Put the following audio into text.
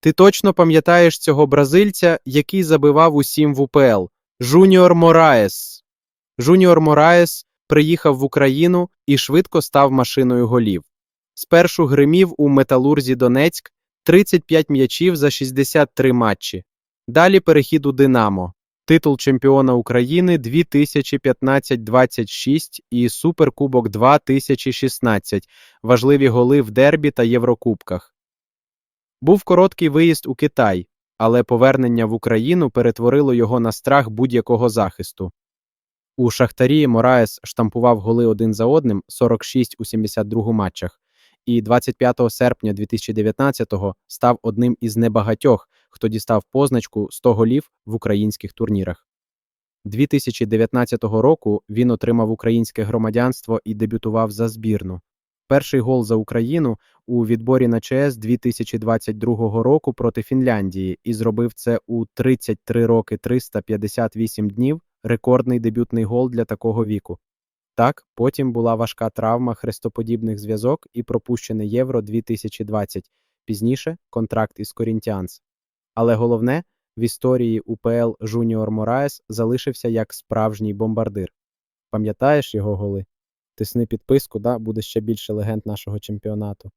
Ти точно пам'ятаєш цього бразильця, який забивав усім в УПЛ Жуніор Мораес. Жуніор Мораес приїхав в Україну і швидко став машиною голів. Спершу гримів у Металурзі Донецьк 35 м'ячів за 63 матчі. Далі перехід у Динамо, титул чемпіона України 2015-26 і Суперкубок 2016, важливі голи в дербі та Єврокубках. Був короткий виїзд у Китай, але повернення в Україну перетворило його на страх будь-якого захисту. У Шахтарі Мораес штампував голи один за одним 46 у 72 матчах, і 25 серпня 2019-го став одним із небагатьох, хто дістав позначку 100 голів в українських турнірах. 2019 року він отримав українське громадянство і дебютував за збірну. Перший гол за Україну у відборі на ЧС 2022 року проти Фінляндії і зробив це у 33 роки 358 днів рекордний дебютний гол для такого віку. Так, потім була важка травма хрестоподібних зв'язок і пропущене Євро 2020, пізніше контракт із Корінтіанс. Але головне, в історії УПЛ Жуніор Мораес залишився як справжній бомбардир. Пам'ятаєш його голи? Тисни підписку, да, буде ще більше легенд нашого чемпіонату.